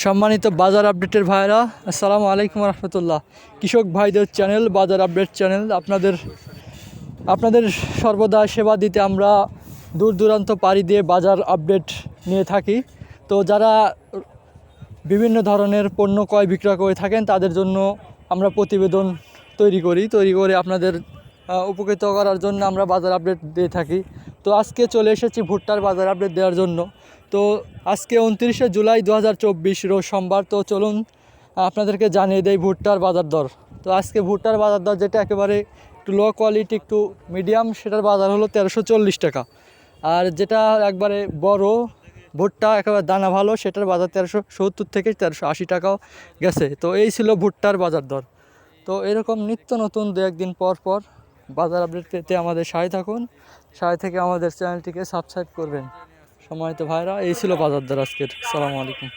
সম্মানিত বাজার আপডেটের ভাইরা আসসালামু আলাইকুম রহমতুল্লাহ। কৃষক ভাইদের চ্যানেল, বাজার আপডেট চ্যানেল, আপনাদের আপনাদের সর্বদা সেবা দিতে আমরা দূর দূরান্ত পাড়ি দিয়ে বাজার আপডেট নিয়ে থাকি। তো যারা বিভিন্ন ধরনের পণ্য ক্রয় বিক্রয় করে থাকেন, তাদের জন্য আমরা প্রতিবেদন তৈরি করি। তৈরি করে আপনাদের উপকৃত করার জন্য আমরা বাজার আপডেট দিয়ে থাকি। তো আজকে চলে এসেছি ভুট্টার বাজার আপডেট দেওয়ার জন্য। তো আজকে উনত্রিশে জুলাই দু হাজার চব্বিশ রোজ সোমবার, তো চলুন আপনাদেরকে জানিয়ে দেয় ভুট্টার বাজার দর। তো আজকে ভুট্টার বাজার দর যেটা একেবারে একটু লো কোয়ালিটি একটু মিডিয়াম সেটার বাজার হলো তেরোশো টাকা। আর যেটা একবারে বড়, ভুট্টা একেবারে দানা ভালো, সেটার বাজার তেরোশো সত্তর থেকে তেরোশো আশি টাকাও গেছে। তো এই ছিল ভুট্টার বাজার দর। তো এরকম নিত্য নতুন দু একদিন পর পর বাজার আপডেট পেতে আমাদের সাথে থাকুন। সাথে থেকে আমাদের চ্যানেলটিকে সাবস্ক্রাইব করবেন। সময় তো ভাইরা, এই ছিল বাজার দর আজকের। সালামু আলাইকুম।